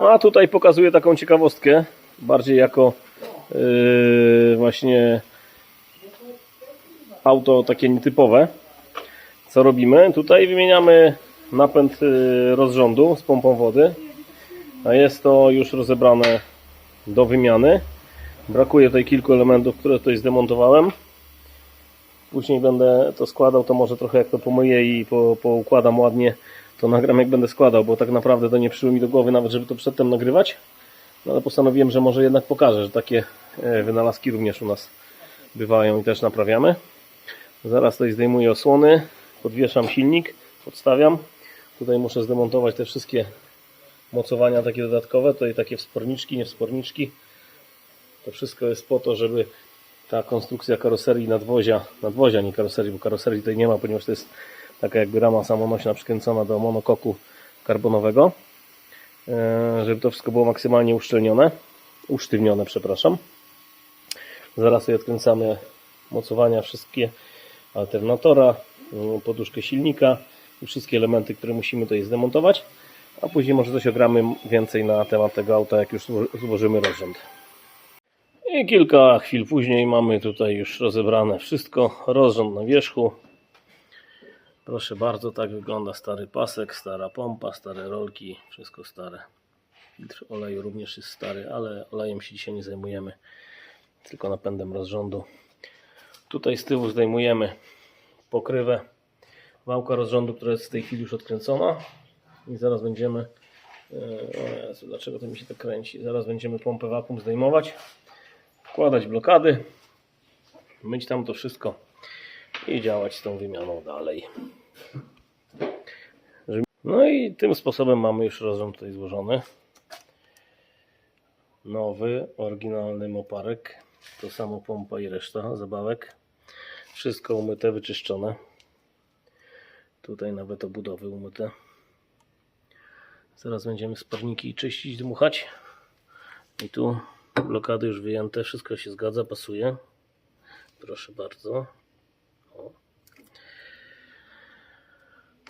A tutaj pokazuję taką ciekawostkę, bardziej jako yy, właśnie auto takie nietypowe. Co robimy? Tutaj wymieniamy napęd yy, rozrządu z pompą wody, a jest to już rozebrane do wymiany. Brakuje tutaj kilku elementów, które tutaj zdemontowałem. Później będę to składał, to może trochę jak to pomyję i po, poukładam ładnie, to nagram jak będę składał, bo tak naprawdę to nie przyszło mi do głowy nawet, żeby to przedtem nagrywać. No ale postanowiłem, że może jednak pokażę, że takie e, wynalazki również u nas bywają i też naprawiamy. Zaraz tutaj zdejmuję osłony, podwieszam silnik, podstawiam. Tutaj muszę zdemontować te wszystkie mocowania takie dodatkowe, tutaj takie wsporniczki, nie wsporniczki. To wszystko jest po to, żeby ta konstrukcja karoserii nadwozia, nadwozia nie karoserii, bo karoserii tutaj nie ma, ponieważ to jest taka jakby rama samonośna przykręcona do monokoku karbonowego, e, żeby to wszystko było maksymalnie uszczelnione, usztywnione, przepraszam. Zaraz sobie odkręcamy mocowania wszystkie alternatora, mm, poduszkę silnika i wszystkie elementy, które musimy tutaj zdemontować, a później może coś ogramy więcej na temat tego auta, jak już zło- złożymy rozrząd. I kilka chwil później mamy tutaj już rozebrane wszystko, rozrząd na wierzchu. Proszę bardzo, tak wygląda stary pasek, stara pompa, stare rolki, wszystko stare. Filtr oleju również jest stary, ale olejem się dzisiaj nie zajmujemy, tylko napędem rozrządu. Tutaj z tyłu zdejmujemy pokrywę wałka rozrządu, która jest w tej chwili już odkręcona i zaraz będziemy e, o Jezu, dlaczego to mi się tak kręci? Zaraz będziemy pompę wakum zdejmować wkładać blokady, myć tam to wszystko i działać z tą wymianą dalej. No i tym sposobem mamy już rozrząd tutaj złożony. Nowy, oryginalny moparek. To samo pompa i reszta zabawek. Wszystko umyte, wyczyszczone. Tutaj nawet obudowy umyte. Zaraz będziemy sporniki czyścić, dmuchać. I tu blokady już wyjęte, wszystko się zgadza, pasuje. Proszę bardzo. O.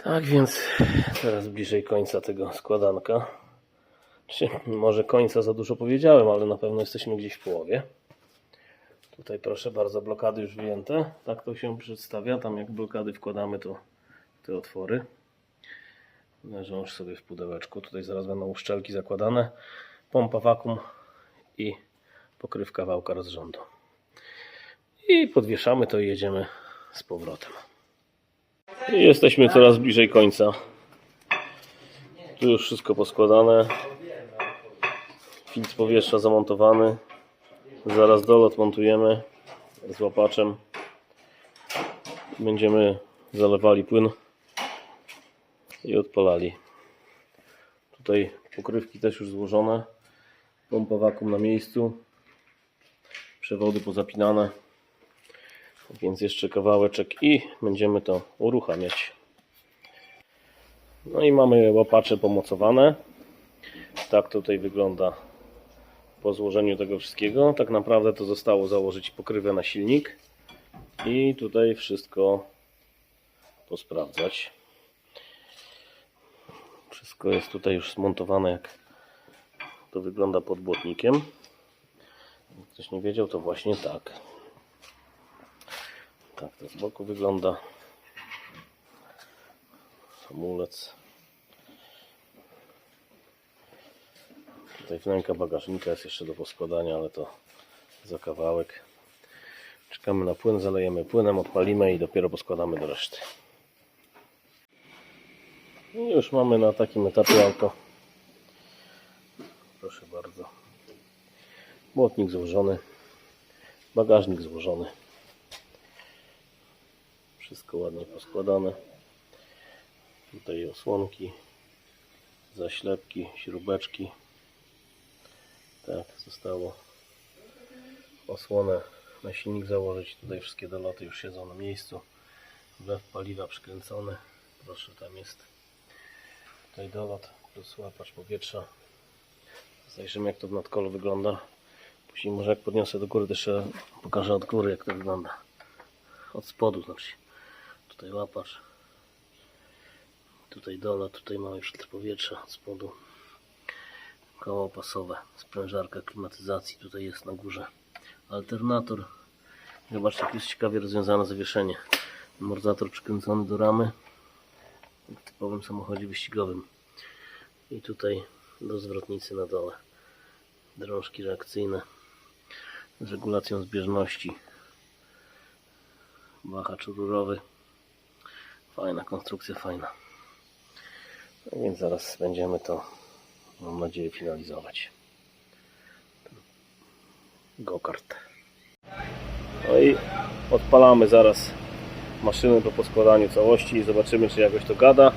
Tak więc teraz bliżej końca tego składanka. Czy może końca za dużo powiedziałem, ale na pewno jesteśmy gdzieś w połowie. Tutaj proszę bardzo, blokady już wyjęte. Tak to się przedstawia. Tam jak blokady wkładamy, to te otwory leżą już sobie w pudełeczku. Tutaj zaraz będą uszczelki zakładane. Pompa wakum i pokrywka wałka rozrządu. I podwieszamy to i jedziemy z powrotem. I jesteśmy coraz bliżej końca. Tu już wszystko poskładane. Filtr powietrza zamontowany. Zaraz dolot montujemy z łapaczem. Będziemy zalewali płyn i odpalali. Tutaj pokrywki też już złożone. Pompa wakum na miejscu. Przewody pozapinane. Więc jeszcze kawałeczek i będziemy to uruchamiać. No i mamy łapacze pomocowane. Tak tutaj wygląda po złożeniu tego wszystkiego. Tak naprawdę to zostało założyć pokrywę na silnik i tutaj wszystko posprawdzać. Wszystko jest tutaj już zmontowane jak to wygląda pod błotnikiem. Jak ktoś nie wiedział, to właśnie tak. Tak to z boku wygląda. Hamulec. Tutaj wnęka bagażnika jest jeszcze do poskładania, ale to za kawałek. Czekamy na płyn, zalejemy płynem, odpalimy i dopiero poskładamy do reszty. I już mamy na takim etapie auto. Proszę bardzo. Błotnik złożony. Bagażnik złożony. Wszystko ładnie poskładane. Tutaj osłonki, zaślepki, śrubeczki. Tak, zostało osłonę na silnik założyć. Tutaj wszystkie doloty już siedzą na miejscu. Wlew paliwa przykręcony. Proszę, tam jest tutaj dolot plus łapacz powietrza. Zajrzymy jak to w nadkolu wygląda. Później może jak podniosę do góry, jeszcze pokażę od góry jak to wygląda. Od spodu znaczy. Tutaj łapacz. Tutaj dolot, tutaj mały filtr powietrza od spodu. Koło pasowe, sprężarka klimatyzacji tutaj jest na górze. Alternator. Zobaczcie, jak jest ciekawie rozwiązane zawieszenie. Amortyzator przykręcony do ramy. W typowym samochodzie wyścigowym. I tutaj do zwrotnicy na dole. Drążki reakcyjne z regulacją zbieżności. Wahacz rurowy. Fajna konstrukcja, fajna. No więc zaraz będziemy to, mam nadzieję, finalizować. Go-kart. No i odpalamy zaraz maszynę po poskładaniu całości i zobaczymy, czy jakoś to gada,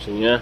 czy nie.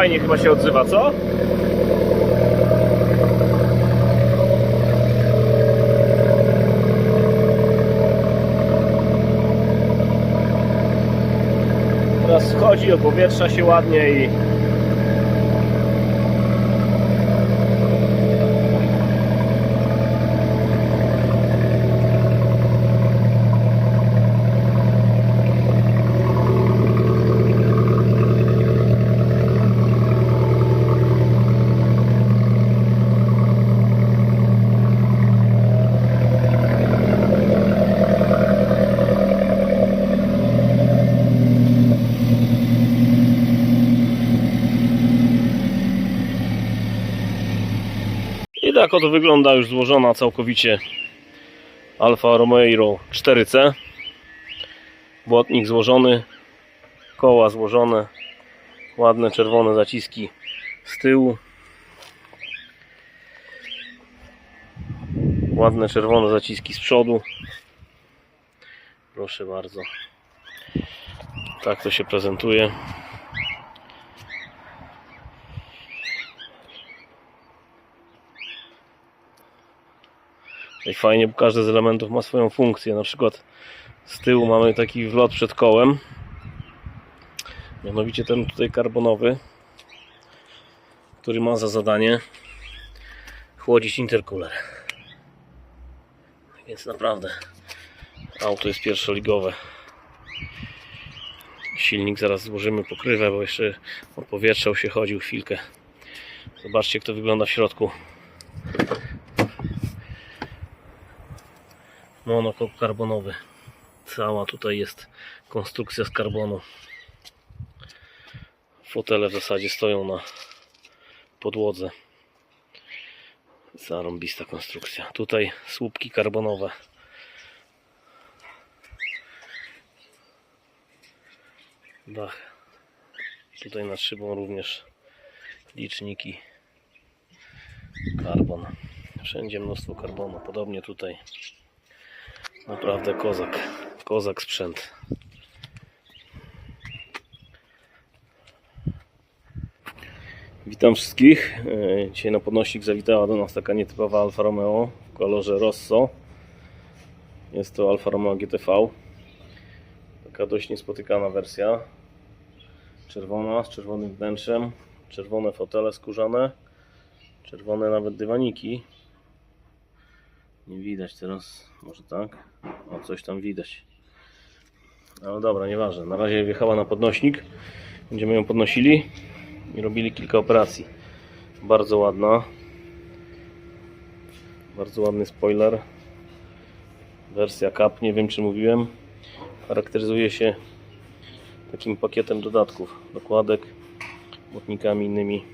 Fajnie chyba się odzywa, co? Teraz schodzi, opowietrza się ładnie i I tak oto wygląda już złożona całkowicie Alfa Romeo 4C. Błotnik złożony, koła złożone, ładne czerwone zaciski z tyłu. Ładne czerwone zaciski z przodu. Proszę bardzo. Tak to się prezentuje. I fajnie, bo każdy z elementów ma swoją funkcję. Na przykład z tyłu mamy taki wlot przed kołem. Mianowicie ten tutaj karbonowy, który ma za zadanie chłodzić intercooler. Więc naprawdę auto jest pierwszoligowe. Silnik zaraz złożymy pokrywę, bo jeszcze opowietrzał się, chodził chwilkę. Zobaczcie jak to wygląda w środku. Monokok karbonowy. Cała tutaj jest konstrukcja z karbonu. Fotele w zasadzie stoją na podłodze. Zarąbista konstrukcja. Tutaj słupki karbonowe. Dach. Tutaj nad szybą również liczniki. Karbon. Wszędzie mnóstwo karbonu. Podobnie tutaj. Naprawdę kozak. Kozak sprzęt. Witam wszystkich. E, Dzisiaj na podnośnik zawitała do nas taka nietypowa Alfa Romeo w kolorze Rosso. Jest to Alfa Romeo GTV. Taka dość niespotykana wersja. Czerwona, z czerwonym wnętrzem. Czerwone fotele skórzane. Czerwone nawet dywaniki. Nie widać teraz, może tak? O, coś tam widać. Ale dobra, nieważne. Na razie wjechała na podnośnik. Będziemy ją podnosili i robili kilka operacji. Bardzo ładna. Bardzo ładny spoiler. Wersja CAP, nie wiem czy mówiłem. Charakteryzuje się takim pakietem dodatków, dokładek, błotnikami innymi.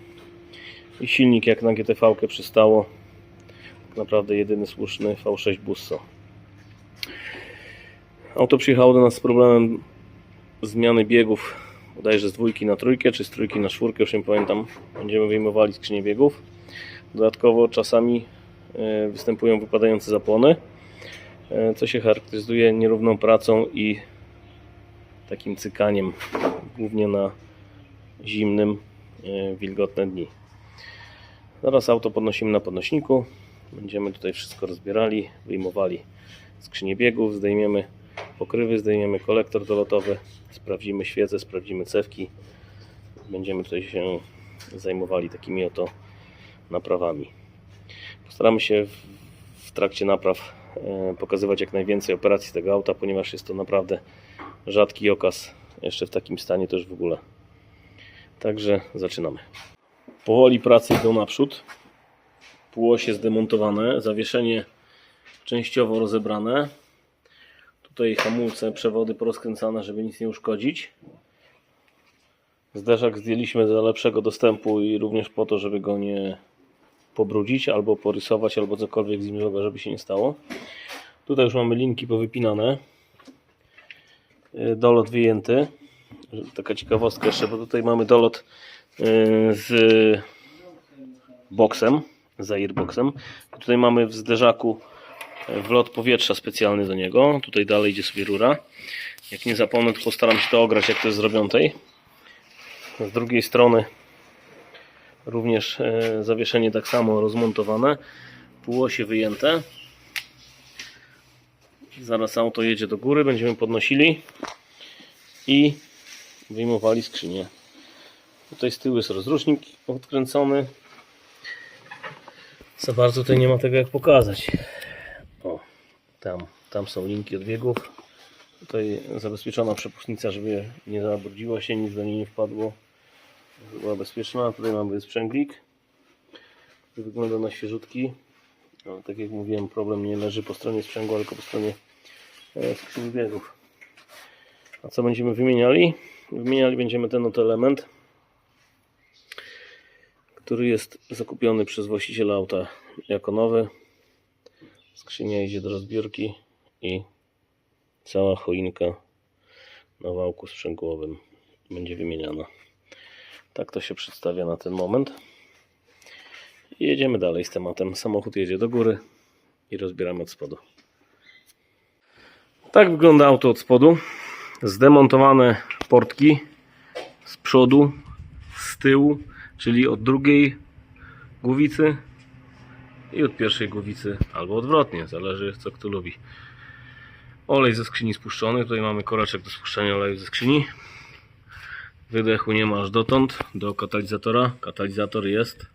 I silnik jak na GTV przystało tak naprawdę jedyny słuszny V6 Busso. Auto przyjechało do nas z problemem zmiany biegów bodajże z dwójki na trójkę, czy z trójki na czwórkę, już nie pamiętam. Będziemy wyjmowali skrzynię biegów. Dodatkowo czasami e, występują wypadające zapłony, e, co się charakteryzuje nierówną pracą i takim cykaniem, głównie na zimnym, e, wilgotne dni. Zaraz auto podnosimy na podnośniku. Będziemy tutaj wszystko rozbierali, wyjmowali skrzynię biegów, zdejmiemy pokrywy, zdejmiemy kolektor dolotowy, sprawdzimy świece, sprawdzimy cewki. Będziemy tutaj się zajmowali takimi oto naprawami. Postaramy się w, trakcie napraw e, pokazywać jak najwięcej operacji tego auta, ponieważ jest to naprawdę rzadki okaz jeszcze w takim stanie też w ogóle. Także zaczynamy. Powoli prace idą naprzód. Półosie zdemontowane, zawieszenie częściowo rozebrane. Tutaj hamulce, przewody porozkręcane, żeby nic nie uszkodzić. Zderzak zdjęliśmy dla lepszego dostępu i również po to, żeby go nie pobrudzić, albo porysować, albo cokolwiek z żeby się nie stało. Tutaj już mamy linki powypinane. Yy, Dolot wyjęty. Taka ciekawostka jeszcze, bo tutaj mamy dolot yy, z boksem, z airboxem. Tutaj mamy w zderzaku wlot powietrza specjalny do niego. Tutaj dalej idzie sobie rura. Jak nie zapomnę, to postaram się to ograć, jak to jest zrobione. Z drugiej strony również e, zawieszenie tak samo rozmontowane. Półosie wyjęte. Zaraz auto jedzie do góry, będziemy podnosili i wyjmowali skrzynię. Tutaj z tyłu jest rozrusznik odkręcony. Za bardzo tutaj nie ma tego jak pokazać. O, tam, tam są linki od biegów. Tutaj zabezpieczona przepustnica, żeby nie zabrudziła się, nic do niej nie wpadło. Była bezpieczna. Tutaj mamy sprzęglik. Wygląda na świeżutki. No, tak jak mówiłem, problem nie leży po stronie sprzęgła, tylko po stronie e, skrzyni biegów. A co będziemy wymieniali? Wymieniali będziemy ten oto element, który jest zakupiony przez właściciela auta jako nowy. Skrzynia idzie do rozbiórki i cała choinka na wałku sprzęgłowym będzie wymieniana. Tak to się przedstawia na ten moment. Jedziemy dalej z tematem. Samochód jedzie do góry i rozbieramy od spodu. Tak wygląda auto od spodu. Zdemontowane portki z przodu, z tyłu, czyli od drugiej głowicy i od pierwszej głowicy, albo odwrotnie, zależy co kto lubi. Olej ze skrzyni spuszczony, tutaj mamy koreczek do spuszczania oleju ze skrzyni. Wydechu nie ma aż dotąd, do katalizatora. Katalizator jest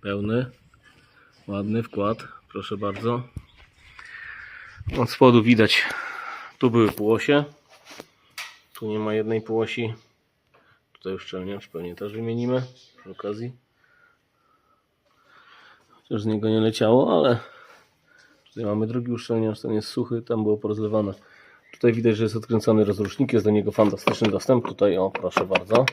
pełny, ładny wkład, proszę bardzo. Od spodu widać, tu były półosie, tu nie ma jednej półosi. Tutaj uszczelniacz pewnie też wymienimy przy okazji. Chociaż z niego nie leciało, ale tutaj mamy drugi uszczelniacz, ten jest suchy, tam było porozlewane. Tutaj widać, że jest odkręcony rozrusznik, jest do niego fantastyczny dostęp. Tutaj, o proszę bardzo.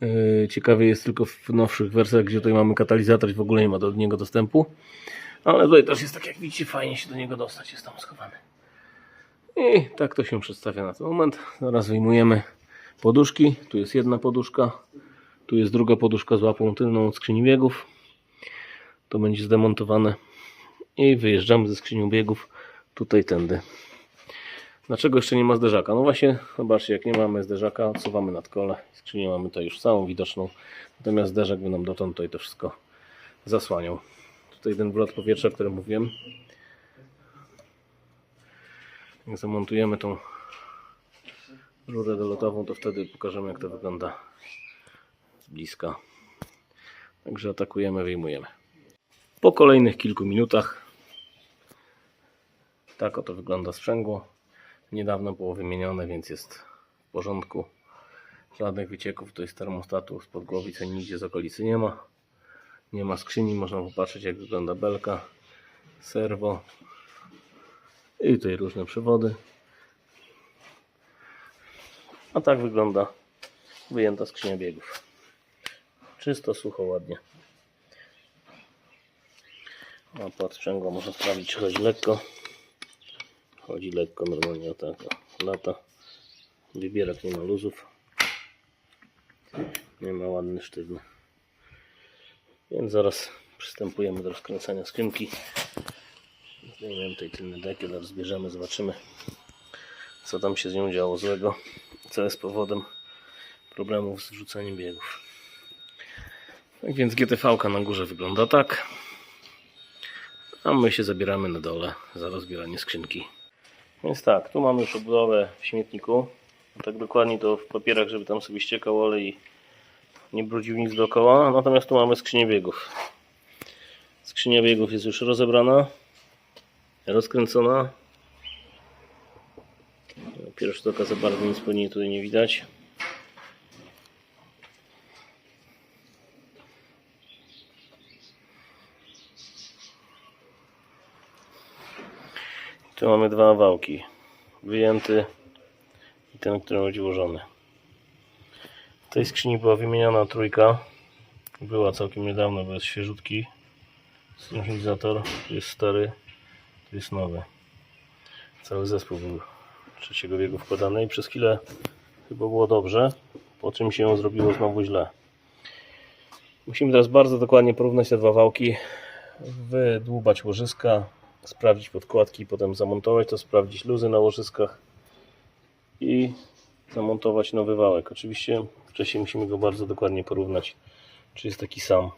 Yy, Ciekawie jest tylko w nowszych wersjach, gdzie tutaj mamy katalizator i w ogóle nie ma do niego dostępu. Ale tutaj też jest tak jak widzicie, fajnie się do niego dostać, jest tam schowany. I tak to się przedstawia na ten moment. Zaraz wyjmujemy poduszki. Tu jest jedna poduszka. Tu jest druga poduszka z łapą tylną od skrzyni biegów. To będzie zdemontowane. I wyjeżdżamy ze skrzynią biegów tutaj tędy. Dlaczego jeszcze nie ma zderzaka? No właśnie, zobaczcie, jak nie mamy zderzaka, odsuwamy nadkole. Skrzynię mamy tutaj już całą widoczną. Natomiast zderzak by nam dotąd tutaj to wszystko zasłaniał. Tutaj ten wlot powietrza, o którym mówiłem. Zamontujemy tą rurę dolotową, to wtedy pokażemy jak to wygląda z bliska. Także atakujemy, wyjmujemy. Po kolejnych kilku minutach tak oto wygląda sprzęgło. Niedawno było wymienione, więc jest w porządku. Żadnych wycieków to jest termostatu spod głowicy nigdzie z okolicy nie ma. Nie ma skrzyni, można popatrzeć jak wygląda belka, serwo i tutaj różne przewody. A tak wygląda wyjęta skrzynia biegów. Czysto, sucho, ładnie. A pod sprzęgło można sprawdzić, czy chodzi lekko. Chodzi lekko, normalnie o tak lata. Wybierak nie ma luzów. Nie ma ładny, sztywny. Więc zaraz przystępujemy do rozkręcania skrzynki. Zdejmiemy tutaj tylny dekiel, rozbierzemy, zobaczymy co tam się z nią działo złego, co jest powodem problemów z wrzuceniem biegów. Tak więc GTV na górze wygląda tak. A my się zabieramy na dole za rozbieranie skrzynki. Więc tak, tu mamy już obudowę w śmietniku. Tak dokładnie to w papierach, żeby tam sobie ściekał olej i nie brudził nic dookoła. Natomiast tu mamy skrzynię biegów. Skrzynia biegów jest już rozebrana, rozkręcona. Pierwszy to za bardzo nic pewnie tutaj nie widać. Tu mamy dwa wałki. Wyjęty i ten, który będzie ułożony. W tej skrzyni była wymieniona trójka. Była całkiem niedawno, bo jest świeżutki. Synchronizator, tu jest stary, tu jest nowy. Cały zespół był trzeciego wieku wkładany i przez chwilę chyba było dobrze, po czym się zrobiło znowu źle. Musimy teraz bardzo dokładnie porównać te dwa wałki, wydłubać łożyska, sprawdzić podkładki, potem zamontować to, sprawdzić luzy na łożyskach i zamontować nowy wałek. Oczywiście wcześniej musimy go bardzo dokładnie porównać, czy jest taki sam,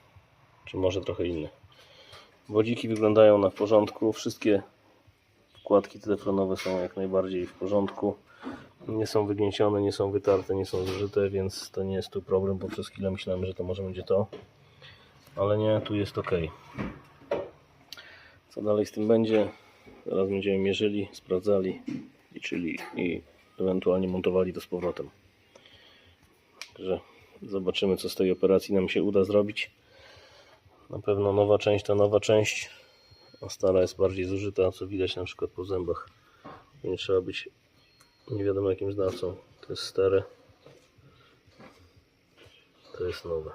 czy może trochę inny. Wodziki wyglądają na porządku, wszystkie wkładki telefonowe są jak najbardziej w porządku. Nie są wygniecione, nie są wytarte, nie są zużyte, więc to nie jest tu problem, bo przez chwilę myślałem, że to może będzie to. Ale nie, tu jest ok. Co dalej z tym będzie? Zaraz będziemy mierzyli, sprawdzali, liczyli i ewentualnie montowali to z powrotem. Także zobaczymy, co z tej operacji nam się uda zrobić. Na pewno nowa część to nowa część, a stara jest bardziej zużyta, co widać na przykład po zębach. Nie trzeba być nie wiadomo jakim znawcą. To jest stare, to jest nowe.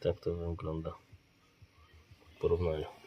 Tak to wygląda w porównaniu.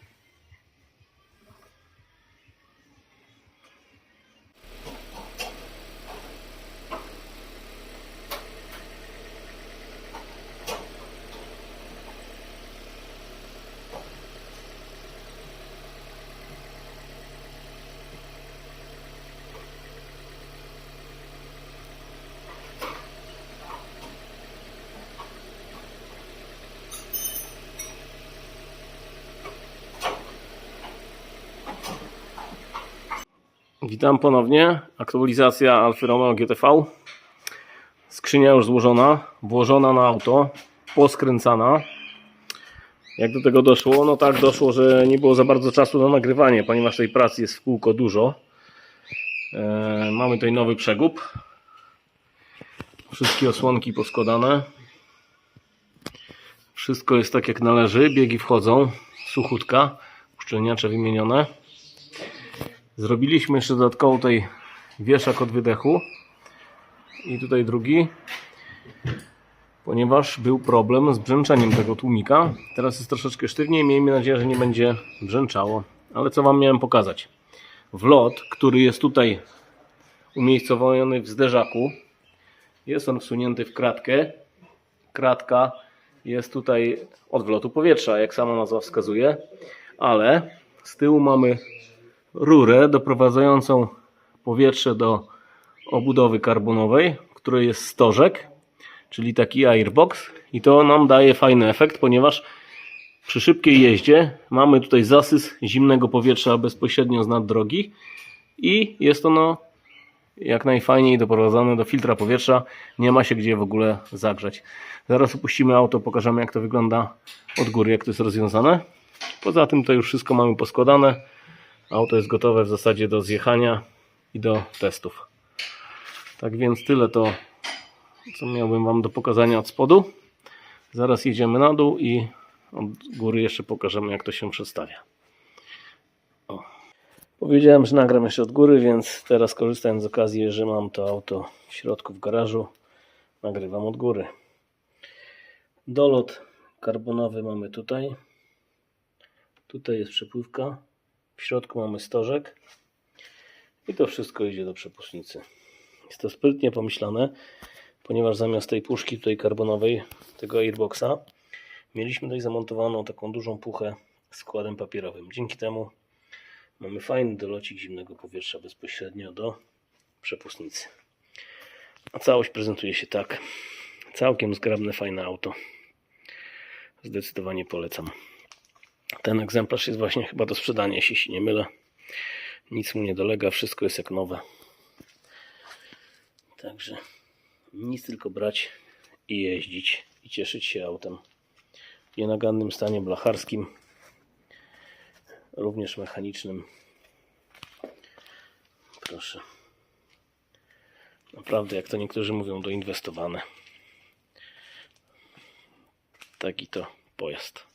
Witam ponownie. Aktualizacja Alfa Romeo GTV. Skrzynia już złożona, włożona na auto, poskręcana. Jak do tego doszło? No tak doszło, że nie było za bardzo czasu na nagrywanie, ponieważ tej pracy jest w kółko dużo. E, mamy tutaj nowy przegub. Wszystkie osłonki poskładane. Wszystko jest tak jak należy. Biegi wchodzą. Suchutka. Uszczelniacze wymienione. Zrobiliśmy jeszcze dodatkowo tutaj wieszak od wydechu i tutaj drugi, ponieważ był problem z brzęczeniem tego tłumika. Teraz jest troszeczkę sztywniej, miejmy nadzieję, że nie będzie brzęczało. Ale co Wam miałem pokazać? Wlot, który jest tutaj umiejscowiony w zderzaku, jest on wsunięty w kratkę. Kratka jest tutaj od wlotu powietrza, jak sama nazwa wskazuje, ale z tyłu mamy rurę doprowadzającą powietrze do obudowy karbonowej, której jest stożek, czyli taki airbox i to nam daje fajny efekt, ponieważ przy szybkiej jeździe mamy tutaj zasys zimnego powietrza bezpośrednio z nad drogi i jest ono jak najfajniej doprowadzone do filtra powietrza, nie ma się gdzie w ogóle zagrzać. Zaraz opuścimy auto, pokażemy jak to wygląda od góry, jak to jest rozwiązane. Poza tym to już wszystko mamy poskładane. Auto jest gotowe w zasadzie do zjechania i do testów. Tak więc tyle to, co miałbym Wam do pokazania od spodu. Zaraz jedziemy na dół i od góry jeszcze pokażemy, jak to się przedstawia. O. Powiedziałem, że nagram jeszcze od góry, więc teraz korzystając z okazji, że mam to auto w środku w garażu, nagrywam od góry. Dolot karbonowy mamy tutaj. Tutaj jest przepływka. W środku mamy stożek i to wszystko idzie do przepustnicy. Jest to sprytnie pomyślane, ponieważ zamiast tej puszki tutaj karbonowej, tego airboxa, mieliśmy tutaj zamontowaną taką dużą puchę składem papierowym. Dzięki temu mamy fajny dolocik zimnego powietrza bezpośrednio do przepustnicy. A całość prezentuje się tak. Całkiem zgrabne, fajne auto. Zdecydowanie polecam. Ten egzemplarz jest właśnie chyba do sprzedania, jeśli się nie mylę. Nic mu nie dolega, wszystko jest jak nowe. Także nic tylko brać i jeździć i cieszyć się autem. W nienagannym stanie blacharskim, również mechanicznym. Proszę. Naprawdę, jak to niektórzy mówią, doinwestowane. Taki to pojazd.